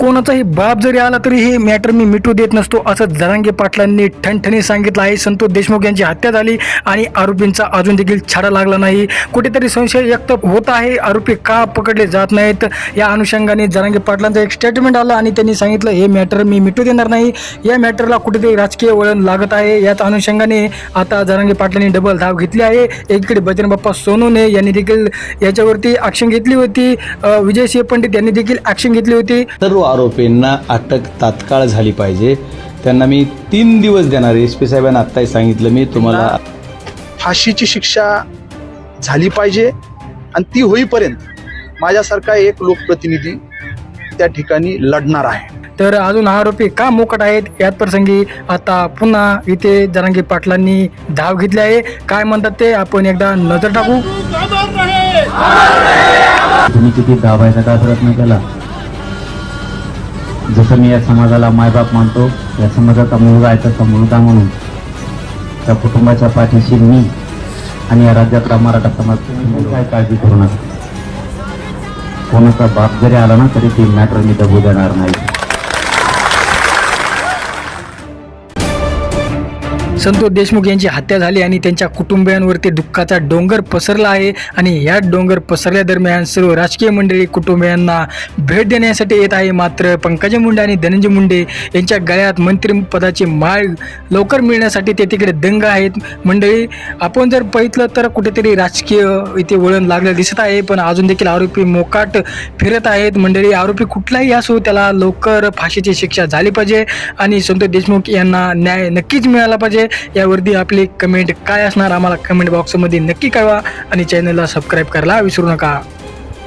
कोणाचाही बाप जरी आला तरी हे मॅटर मी मिटू देत नसतो असं जरांगे पाटलांनी ठणठणी सांगितलं आहे. संतोष देशमुख यांची हत्या झाली आणि आरोपींचा अजून देखील छाडा लागला नाही. कुठेतरी संशय व्यक्त होत आहे. आरोपी का पकडले जात नाहीत? या अनुषंगाने जरांगे पाटलांचं एक स्टेटमेंट आलं आणि त्यांनी सांगितलं हे मॅटर मी मिटू देणार नाही. या मॅटरला कुठेतरी राजकीय वळण लागत आहे. याच अनुषंगाने आता जरांगे पाटलांनी डबल धाव घेतली आहे. एकीकडे बजरंग बाप्पा सोनूने यांनी देखील याच्यावरती ॲक्शन घेतली होती. विजय सिंह पंडित यांनी देखील ॲक्शन घेतली होती. सर्व आरोपींना अटक तात्काळ झाली पाहिजे त्यांना मी तीन दिवस देणार एस पी साहेबांना आत्ताही सांगितलं मी तुम्हाला फाशीची शिक्षा झाली पाहिजे आणि ती होईपर्यंत माझ्यासारखा एक लोकप्रतिनिधी त्या ठिकाणी लढणार आहे तर अजून आरोपी का मोकट आहेत यात प्रसंगी आता पुन्हा इथे जरांगी पाटलांनी धाव घेतली आहे काय म्हणतात ते आपण एकदा नजर टाकू तुम्ही किती दाबायचा का प्रयत्न केला जसं मी या समाजाला मायबाप मानतो या समाजाचा मुलगा आहे तसा मुलगा म्हणून. त्या कुटुंबाच्या पाठीशी मी आणि या राज्यातला मराठा समाज काय काळजी करू नका. कोणाचा बाप जरी आला ना तरी ती मॅटर मी दबू देणार नाही. संतोष देशमुख यांची हत्या झाली आणि त्यांच्या कुटुंबियांवरती दुःखाचा डोंगर पसरला आहे. आणि या डोंगर पसरल्या दरम्यान सर्व राजकीय मंडळी कुटुंबियांना भेट देण्यासाठी येत आहे. मात्र पंकजा मुंडे आणि धनंजय मुंडे यांच्या गळ्यात मंत्रिपदाची माळ लवकर मिळण्यासाठी ते तिकडे दंग आहेत. मंडळी आपण जर बघितलं तर कुठेतरी राजकीय इथे वळण लागलं दिसत आहे पण अजून देखील आरोपी मोकाट फिरत आहेत. मंडळी आरोपी कुठलाही असो त्याला लवकर फाशीची शिक्षा झाली पाहिजे आणि संतोष देशमुख यांना न्याय नक्कीच मिळाला पाहिजे. यावरती आपली कमेंट काय असणार आम्हाला कमेंट बॉक्समध्ये नक्की कळवा आणि चॅनलला सबस्क्राईब करायला विसरू नका.